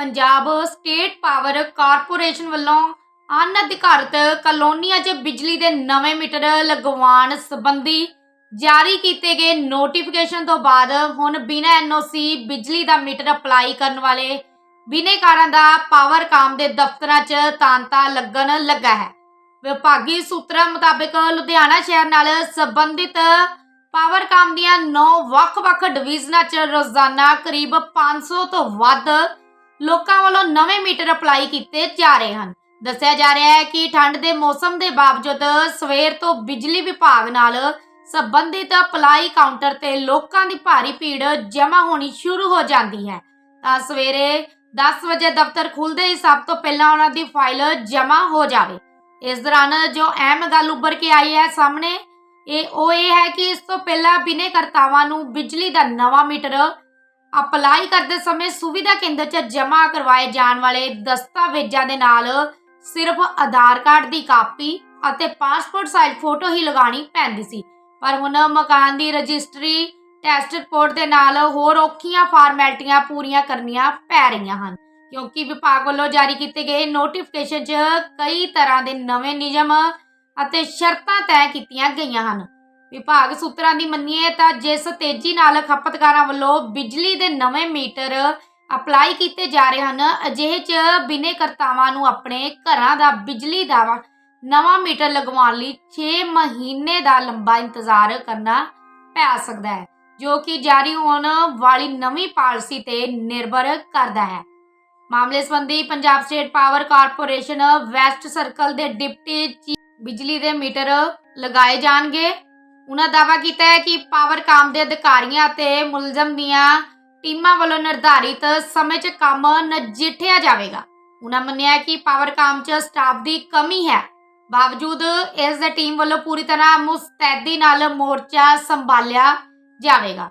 Punjab state power corporation ਵੱਲੋਂ ਅਨਅਧਿਕਾਰਤ ਕਲੋਨੀਆਂ 'ਚ ਬਿਜਲੀ ਦੇ ਨਵੇਂ ਮੀਟਰ ਲਗਵਾਉਣ ਸੰਬੰਧੀ ਜਾਰੀ ਕੀਤੇ ਗਏ ਨੋਟੀਫਿਕੇਸ਼ਨ ਤੋਂ ਬਾਅਦ ਹੁਣ ਬਿਨਾਂ ਐਨਓਸੀ ਬਿਜਲੀ ਦਾ ਮੀਟਰ ਅਪਲਾਈ ਕਰਨ ਵਾਲੇ ਬਿਨੇਕਾਰਾਂ ਦਾ ਪਾਵਰਕਾਮ ਦੇ ਦਫ਼ਤਰਾਂ 'ਚ ਤਾਂਤਾ ਲੱਗਣ ਲੱਗਾ ਹੈ। ਵਿਭਾਗੀ ਸੂਤਰਾਂ ਮੁਤਾਬਕ ਲੁਧਿਆਣਾ ਸ਼ਹਿਰ ਨਾਲ ਸੰਬੰਧਿਤ ਪਾਵਰਕਾਮ ਦੀਆਂ 9 ਵੱਖ-ਵੱਖ ਡਿਵੀਜ਼ਨਾਂ 'ਚ ਰੋਜ਼ਾਨਾ ਕਰੀਬ 500 ਤੋਂ ਵੱਧ ਲੋਕਾਂ ਵੱਲੋਂ ਨਵੇਂ ਮੀਟਰ ਅਪਲਾਈ ਕੀਤੇ ਜਾ ਰਹੇ ਹਨ। ਦੱਸਿਆ ਜਾ ਰਿਹਾ ਹੈ ਕਿ ਠੰਡ ਦੇ ਮੌਸਮ ਦੇ ਬਾਵਜੂਦ ਸਵੇਰ ਤੋਂ ਬਿਜਲੀ ਵਿਭਾਗ ਨਾਲ ਸੰਬੰਧਿਤ ਅਪਲਾਈ ਕਾਊਂਟਰ ਤੇ ਲੋਕਾਂ ਦੀ ਭਾਰੀ ਭੀੜ ਜਮ੍ਹਾਂ ਹੋਣੀ ਸ਼ੁਰੂ ਹੋ ਜਾਂਦੀ ਹੈ। ਤਾਂ ਸਵੇਰੇ 10 ਵਜੇ ਦਫ਼ਤਰ ਖੁੱਲਦੇ ਹੀ ਸਭ ਤੋਂ ਪਹਿਲਾਂ ਉਹਨਾਂ ਦੀ ਫਾਈਲ ਜਮ੍ਹਾਂ ਹੋ ਜਾਵੇ। ਇਸ ਦੌਰਾਨ ਜੋ ਅਹਿਮ ਗੱਲ ਉੱਭਰ ਕੇ ਆਈ ਹੈ ਸਾਹਮਣੇ, ਇਹ ਉਹ ਇਹ ਹੈ ਕਿ ਇਸ ਤੋਂ ਪਹਿਲਾਂ ਬਿਨੇਕਰਤਾਵਾਂ ਨੂੰ ਬਿਜਲੀ ਦਾ ਨਵਾਂ ਮੀਟਰ ਅਪਲਾਈ ਕਰਦੇ ਸਮੇਂ ਸੁਵਿਧਾ ਕੇਂਦਰ 'ਚ ਜਮ੍ਹਾਂ ਕਰਵਾਏ ਜਾਣ ਵਾਲੇ ਦਸਤਾਵੇਜ਼ਾਂ ਦੇ ਨਾਲ ਸਿਰਫ ਆਧਾਰ ਕਾਰਡ ਦੀ ਕਾਪੀ ਅਤੇ ਪਾਸਪੋਰਟ ਸਾਈਜ਼ ਫੋਟੋ ਹੀ ਲਗਾਉਣੀ ਪੈਂਦੀ ਸੀ। ਪਰ ਹੁਣ ਮਕਾਨ ਦੀ ਰਜਿਸਟਰੀ ਟੈਸਟ ਰਿਪੋਰਟ ਦੇ ਨਾਲ ਹੋਰ ਔਖੀਆਂ ਫਾਰਮੈਲਟੀਆਂ ਪੂਰੀਆਂ ਕਰਨੀਆਂ ਪੈ ਰਹੀਆਂ ਹਨ, ਕਿਉਂਕਿ ਵਿਭਾਗ ਵੱਲੋਂ ਜਾਰੀ ਕੀਤੇ ਗਏ ਨੋਟੀਫਿਕੇਸ਼ਨ 'ਚ ਕਈ ਤਰ੍ਹਾਂ ਦੇ ਨਵੇਂ ਨਿਯਮ ਅਤੇ ਸ਼ਰਤਾਂ ਤੈਅ ਕੀਤੀਆਂ ਗਈਆਂ ਹਨ। ਵਿਭਾਗ ਸੂਤਰਾਂ ਦੀ ਮੰਨੀਏ ਤਾਂ ਜਿਸ ਤੇਜ਼ੀ ਨਾਲ ਖਪਤਕਾਰਾਂ ਵੱਲੋਂ ਬਿਜਲੀ ਦੇ ਨਵੇਂ ਮੀਟਰ ਅਪਲਾਈ ਕੀਤੇ ਜਾ ਰਹੇ ਹਨ, ਅਜਿਹੇ 'ਚ ਬਿਨੇਕਰਤਾਵਾਂ ਨੂੰ ਆਪਣੇ ਘਰਾਂ ਦਾ ਬਿਜਲੀ ਦਾ ਨਵਾਂ ਮੀਟਰ ਲਗਵਾਉਣ ਲਈ 6 ਮਹੀਨੇ ਦਾ ਲੰਬਾ ਇੰਤਜ਼ਾਰ ਕਰਨਾ ਪੈ ਸਕਦਾ ਹੈ, ਜੋ ਕਿ ਜਾਰੀ ਹੋਣ ਵਾਲੀ ਨਵੀਂ ਪਾਲਿਸੀ ਤੇ ਨਿਰਭਰ ਕਰਦਾ ਹੈ। ਮਾਮਲੇ ਸੰਬੰਧੀ Punjab state power corporation west circle ਦੇ ਡਿਪਟੀ ਬਿਜਲੀ ਦੇ ਮੀਟਰ ਲਗਾਏ ਜਾਣਗੇ। ਉਹਨਾਂ ਦਾਅਵਾ ਕੀਤਾ ਹੈ ਕਿ ਪਾਵਰਕਾਮ ਦੇ ਅਧਿਕਾਰੀਆਂ ਅਤੇ ਮੁਲਜ਼ਮ ਦੀਆਂ ਟੀਮਾਂ ਵੱਲੋਂ ਨਿਰਧਾਰਿਤ ਸਮੇਂ 'ਚ ਕੰਮ ਨਜਿੱਠਿਆ ਜਾਵੇਗਾ। ਉਹਨਾਂ ਮੰਨਿਆ ਕਿ ਪਾਵਰਕਾਮ 'ਚ ਸਟਾਫ ਦੀ ਕਮੀ ਹੈ। ਬਾਵਜੂਦ ਇਸ ਦੀ ਟੀਮ ਵੱਲੋਂ ਪੂਰੀ ਤਰ੍ਹਾਂ ਮੁਸਤੈਦੀ ਨਾਲ ਮੋਰਚਾ ਸੰਭਾਲਿਆ ਜਾਵੇਗਾ।